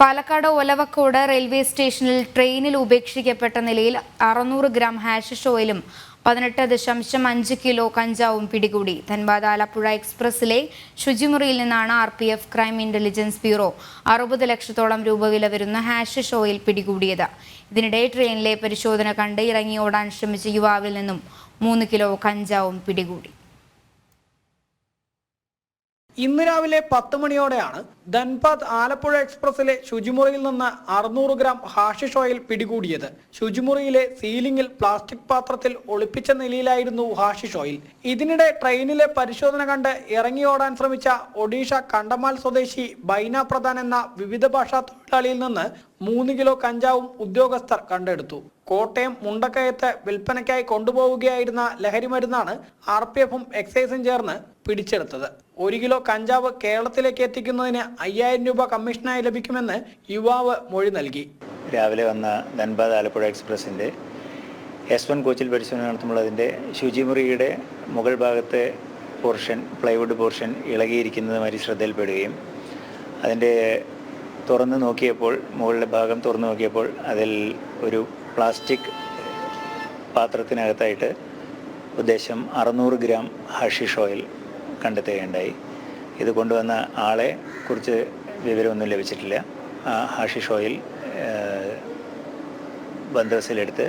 Palakkad Olavakkode railway സ്റ്റേഷനിൽ ട്രെയിനിൽ ഉപേക്ഷിക്കപ്പെട്ട നിലയിൽ അറുന്നൂറ് ഗ്രാം ഹാഷിഷ് ഓയിലും പതിനെട്ട് ദശാംശം അഞ്ച് കിലോ കഞ്ചാവും പിടികൂടി. ധൻബാദ് ആലപ്പുഴ എക്സ്പ്രസിലെ ശുചിമുറിയിൽ നിന്നാണ് R P F crime intelligence bureau അറുപത് ലക്ഷത്തോളം രൂപ വില വരുന്ന ഹാഷിഷ് ഓയിൽ പിടികൂടിയത്. ഇതിനിടെ ട്രെയിനിലെ പരിശോധന കണ്ട് ഇറങ്ങി ഓടാൻ ശ്രമിച്ച യുവാവിൽ നിന്നും മൂന്ന് കിലോ കഞ്ചാവും പിടികൂടി. ഇന്ന് രാവിലെ പത്ത് മണിയോടെയാണ് ധൻപാത് ആലപ്പുഴ എക്സ്പ്രസിലെ ശുചിമുറിയിൽ നിന്ന് അറുന്നൂറ് ഗ്രാം ഹാഷിഷ് ഓയിൽ പിടികൂടിയത്. ശുചിമുറിയിലെ സീലിംഗിൽ പ്ലാസ്റ്റിക് പാത്രത്തിൽ ഒളിപ്പിച്ച നിലയിലായിരുന്നു ഹാഷിഷ് ഓയിൽ. ഇതിനിടെ ട്രെയിനിലെ പരിശോധന കണ്ട് ഇറങ്ങിയോടാൻ ശ്രമിച്ച ഒഡീഷ കണ്ടമാൽ സ്വദേശി ബൈന പ്രധാൻ എന്ന വിവിധ ഭാഷാ തൊഴിലാളിയിൽ നിന്ന് മൂന്ന് കിലോ കഞ്ചാവും ഉദ്യോഗസ്ഥർ കണ്ടെടുത്തു. കോട്ടയം മുണ്ടക്കയത്ത് വിൽപ്പനയ്ക്കായി കൊണ്ടുപോവുകയായിരുന്ന ലഹരി മരുന്നാണ് ആർ പി എഫും എക്സൈസും ചേർന്ന് പിടിച്ചെടുത്തത്. ഒരു കിലോ കഞ്ചാവ് കേരളത്തിലേക്ക് എത്തിക്കുന്നതിന് അയ്യായിരം രൂപ കമ്മീഷനായി ലഭിക്കുമെന്ന് യുവാവ് മൊഴി നൽകി. രാവിലെ വന്ന ധൻബാദ് ആലപ്പുഴ എക്സ്പ്രസിന്റെ എസ് വൺ കോച്ചിൽ പരിശോധന നടത്തുമ്പോൾ അതിന്റെ ശുചിമുറിയുടെ മുകൾ ഭാഗത്തെ പോർഷൻ പ്ലൈവുഡ് പോർഷൻ ഇളകിയിരിക്കുന്നതുമായി ശ്രദ്ധയിൽപ്പെടുകയും അതിന്റെ തുറന്ന് നോക്കിയപ്പോൾ മുകളിലെ ഭാഗം തുറന്ന് നോക്കിയപ്പോൾ അതിൽ ഒരു പ്ലാസ്റ്റിക് പാത്രത്തിനകത്തായിട്ട് ഉദ്ദേശം അറുന്നൂറ് ഗ്രാം ഹഷിഷ് ഓയിൽ കണ്ടെത്തുകയുണ്ടായി. ഇത് കൊണ്ടുവന്ന ആളെ കുറിച്ച് വിവരമൊന്നും ലഭിച്ചിട്ടില്ല. ഹാഷിഷ് ഓയിൽ ഏഹ്, ബന്ദോബസ്തിലെടുത്ത്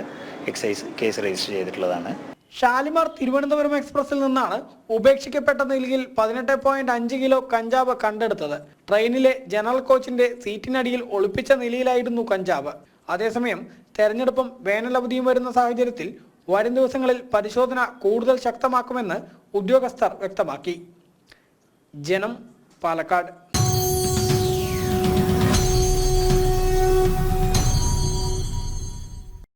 എക്സൈസ് കേസ് രജിസ്റ്റർ ചെയ്തിട്ടുള്ളതാണ്. ഷാലിമാർ തിരുവനന്തപുരം എക്സ്പ്രസിൽ നിന്നാണ് ഉപേക്ഷിക്കപ്പെട്ട നിലയിൽ പതിനെട്ട് പോയിന്റ് അഞ്ച് കിലോ കഞ്ചാവ് കണ്ടെടുത്തത്. ട്രെയിനിലെ ജനറൽ കോച്ചിന്റെ സീറ്റിനടിയിൽ ഒളിപ്പിച്ച നിലയിലായിരുന്നു കഞ്ചാവ്. അതേസമയം തെരഞ്ഞെടുപ്പും വേനലവധിയും വരുന്ന സാഹചര്യത്തിൽ വരും ദിവസങ്ങളിൽ പരിശോധന കൂടുതൽ ശക്തമാക്കുമെന്ന് ഉദ്യോഗസ്ഥർ വ്യക്തമാക്കി. ജനം പാലക്കാട്